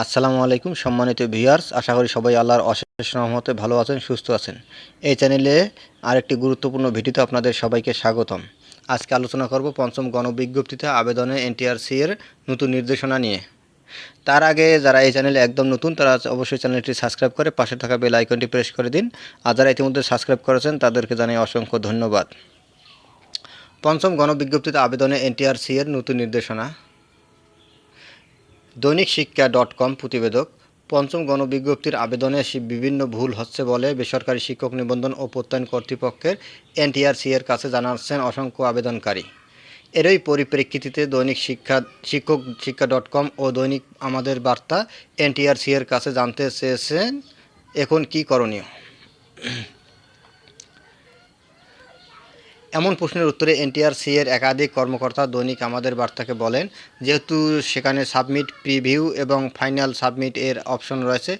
আসসালামু আলাইকুম, সম্মানিত ভিউয়ার্স, আশা করি সবাই আল্লাহর অশেষ রহমতে ভালো আছেন, সুস্থ আছেন। এই চ্যানেলে আরেকটি গুরুত্বপূর্ণ ভিডিওতে আপনাদের সবাইকে স্বাগতম। আজকে আলোচনা করব পঞ্চম গণবিজ্ঞপ্তিতে আবেদনে এনটিআরসি এর নতুন নির্দেশনা নিয়ে। তার আগে যারা এই চ্যানেলে একদম নতুন, তারা অবশ্যই চ্যানেলটি সাবস্ক্রাইব করে পাশে থাকা বেল আইকনটি প্রেস করে দিন। আর যারা ইতিমধ্যে সাবস্ক্রাইব করেছেন, তাদেরকে জানাই অসংখ্য ধন্যবাদ। পঞ্চম গণবিজ্ঞপ্তিতে আবেদনে এনটিআরসি এর নতুন নির্দেশনা। দৈনিক শিক্ষা ডট কম প্রতিবেদক, পঞ্চম গণবিজ্ঞপ্তির আবেদনে বিভিন্ন ভুল হচ্ছে বলে বেসরকারি শিক্ষক নিবন্ধন ও প্রত্যয়ন কর্তৃপক্ষের এনটিআরসি এর কাছে জানাচ্ছেন অসংখ্য আবেদনকারী। এরই পরিপ্রেক্ষিতে দৈনিক শিক্ষা, শিক্ষক শিক্ষা ডট কম ও দৈনিক আমাদের বার্তা এনটিআরসি এর কাছে জানতে চেয়েছেন, এখন কি করণীয়? এমন প্রশ্নের উত্তরে এনটিআরসি এর একাধিক কর্মকর্তা দৈনিক আমাদের বার্তাকে বলেন, যেহেতু সেখানে সাবমিট প্রিভিউ এবং ফাইনাল সাবমিট এর অপশন রয়েছে,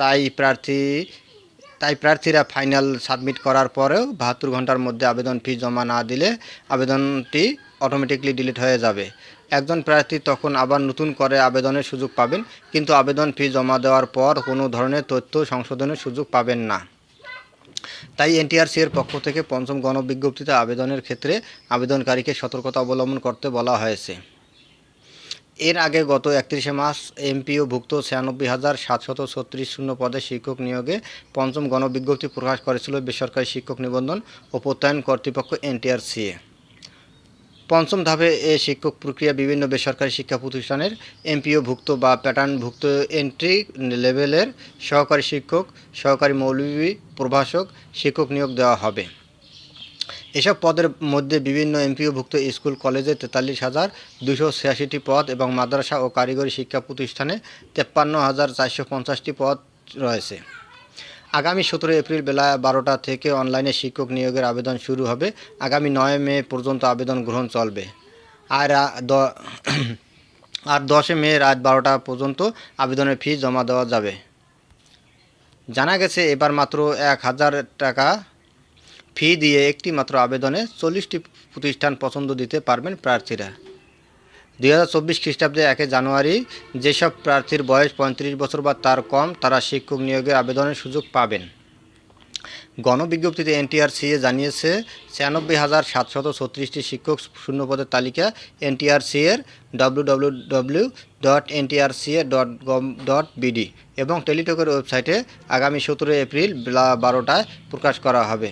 তাই প্রার্থী, তাই প্রার্থীরা ফাইনাল সাবমিট করার পরেও বাহাত্তর ঘণ্টার মধ্যে আবেদন ফি জমা না দিলে আবেদনটি অটোমেটিকলি ডিলিট হয়ে যাবে। একজন প্রার্থী তখন আবার নতুন করে আবেদনের সুযোগ পাবেন, কিন্তু আবেদন ফি জমা দেওয়ার পর কোনো ধরনের তথ্য সংশোধনের সুযোগ পাবেন না। তাই এনটিআরসি এর পক্ষ থেকে পঞ্চম গণবিজ্ঞপ্তিতে আবেদনের ক্ষেত্রে আবেদনকারীকে সতর্কতা অবলম্বন করতে বলা হয়েছে। এর আগে গত একত্রিশে মাস এমপিও ভুক্ত ছিয়ানব্বই হাজার সাতশত ছত্রিশ শূন্য পদে শিক্ষক নিয়োগে পঞ্চম গণবিজ্ঞপ্তি প্রকাশ করেছিল বেসরকারি শিক্ষক নিবন্ধন ও প্রত্যয়ন কর্তৃপক্ষ এনটিআরসিএ পঞ্চম ধাপে এ শিক্ষক প্রক্রিয়া বিভিন্ন বেসরকারি শিক্ষা প্রতিষ্ঠানের এমপিও ভুক্ত বা প্যাটার্নভুক্ত এন্ট্রি লেভেলের সহকারী শিক্ষক, সহকারী মৌলভী প্রভাষক, শিক্ষক নিয়োগ দেওয়া হবে। এসব পদের মধ্যে বিভিন্ন এমপিওভুক্ত স্কুল, কলেজে তেতাল্লিশ হাজার দুশো ছিয়াশিটি পদ এবং মাদ্রাসা ও কারিগরি শিক্ষা প্রতিষ্ঠানে তেপ্পান্ন হাজার চারশো পঞ্চাশটি পদ রয়েছে। আগামী সতেরো এপ্রিল বেলা বারোটা থেকে অনলাইনে শিক্ষক নিয়োগের আবেদন শুরু হবে। আগামী নয় মে পর্যন্ত আবেদন গ্রহণ চলবে। আর আর দশে মে রাত বারোটা পর্যন্ত আবেদনের ফি জমা দেওয়া যাবে। জানা গেছে এবার মাত্র এক হাজার টাকা ফি দিয়ে একটি মাত্র আবেদনে চল্লিশটি প্রতিষ্ঠান পছন্দ দিতে পারবেন প্রার্থীরা। দুই হাজার চব্বিশ খ্রিস্টাব্দে একে জানুয়ারি, যেসব প্রার্থীর বয়স পঁয়ত্রিশ বছর বা তার কম, তারা শিক্ষক নিয়োগের আবেদনের সুযোগ পাবেন। গণবিজ্ঞপ্তিতে এনটিআরসিএ জানিয়েছে, ছিয়ানব্বই হাজার সাতশত ছত্রিশটি শিক্ষক শূন্যপদের তালিকা এনটিআরসি এর W W W dot NTRCA dot gov dot BD এবং টেলিটকের ওয়েবসাইটে আগামী সতেরো এপ্রিল বেলা বারোটায় প্রকাশ করা হবে।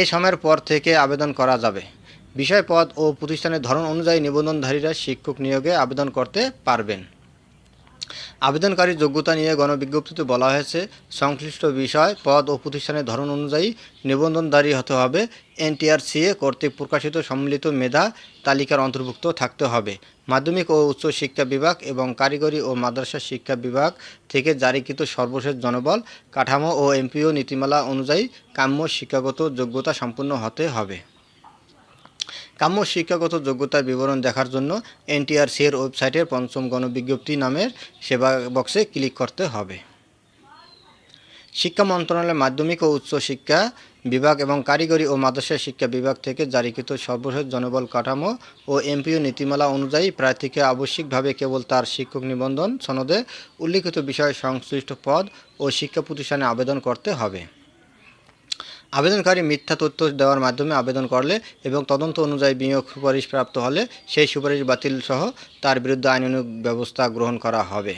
এ সময়ের পর থেকে আবেদন করা যাবে। বিষয় পদ ও প্রতিষ্ঠানের ধরন অনুযায়ী নিবন্ধনধারীরা শিক্ষক নিয়োগে আবেদন করতে পারবেন। আবেদনকারীর যোগ্যতা নিয়ে গণবিজ্ঞপ্তিতে বলা হয়েছে, সংশ্লিষ্ট বিষয়, পদ ও প্রতিষ্ঠানের ধরন অনুযায়ী নিবন্ধনধারী হতে হবে। এনটিআরসিএ কর্তৃক প্রকাশিত সম্মিলিত মেধা তালিকার অন্তর্ভুক্ত থাকতে হবে। মাধ্যমিক ও উচ্চ শিক্ষা বিভাগ এবং কারিগরি ও মাদ্রাসা শিক্ষা বিভাগ থেকে জারিকৃত সর্বশেষ জনবল, কাঠামো ও এমপিও নীতিমালা অনুযায়ী কাম্য শিক্ষাগত যোগ্যতা সম্পন্ন হতে হবে। কাম্য শিক্ষাগত যোগ্যতার বিবরণ দেখার জন্য এনটিআরসি এর ওয়েবসাইটের পঞ্চম গণবিজ্ঞপ্তি নামের সেবা বক্সে ক্লিক করতে হবে। শিক্ষা মন্ত্রণালয়ের মাধ্যমিক ও উচ্চ শিক্ষা বিভাগ এবং কারিগরি ও মাদ্রাসা শিক্ষা বিভাগ থেকে জারিকৃত সর্বশেষ জনবল কাঠামো ও এমপিও নীতিমালা অনুযায়ী প্রার্থীকে আবশ্যিকভাবে কেবল তার শিক্ষক নিবন্ধন সনদে উল্লিখিত বিষয় সংশ্লিষ্ট পদ ও শিক্ষা প্রতিষ্ঠানে আবেদন করতে হবে। আবেদনকারী মিথ্যা তথ্য দেওয়ার মাধ্যমে আবেদন করলে এবং তদন্ত অনুযায়ী বিনিয়োগ সুপারিশ প্রাপ্ত হলে সেই সুপারিশ বাতিল সহ তার বিরুদ্ধে আইনানুগ ব্যবস্থা গ্রহণ করা হবে।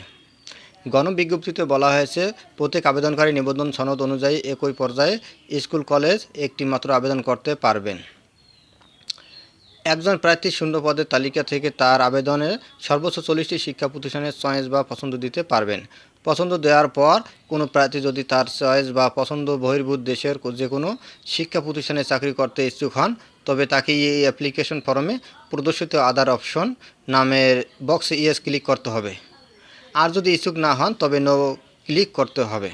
গণবিজ্ঞপ্তিতে বলা হয়েছে, প্রত্যেক আবেদনকারী নিবন্ধন সনদ অনুযায়ী একই পর্যায়ে স্কুল, কলেজ একটি মাত্র আবেদন করতে পারবেন। একজন প্রার্থী শূন্য পদের তালিকা থেকে তার আবেদনে সর্বোচ্চ চল্লিশটি শিক্ষা প্রতিষ্ঠানের চয়েস বা পছন্দ দিতে পারবেন। পছন্দ দেওয়ার পর কোনো প্রার্থী যদি তার চয়েস বা পছন্দ বহির্ভূত দেশের যে কোনো শিক্ষা প্রতিষ্ঠানে চাকরি করতে ইচ্ছুক হন, তবে তাকে এই অ্যাপ্লিকেশন ফর্মে প্রদর্শিত আদার অপশন নামের বক্সে ইয়েস ক্লিক করতে হবে। আর যদি ইচ্ছুক না হন, তবে নো ক্লিক করতে হবে।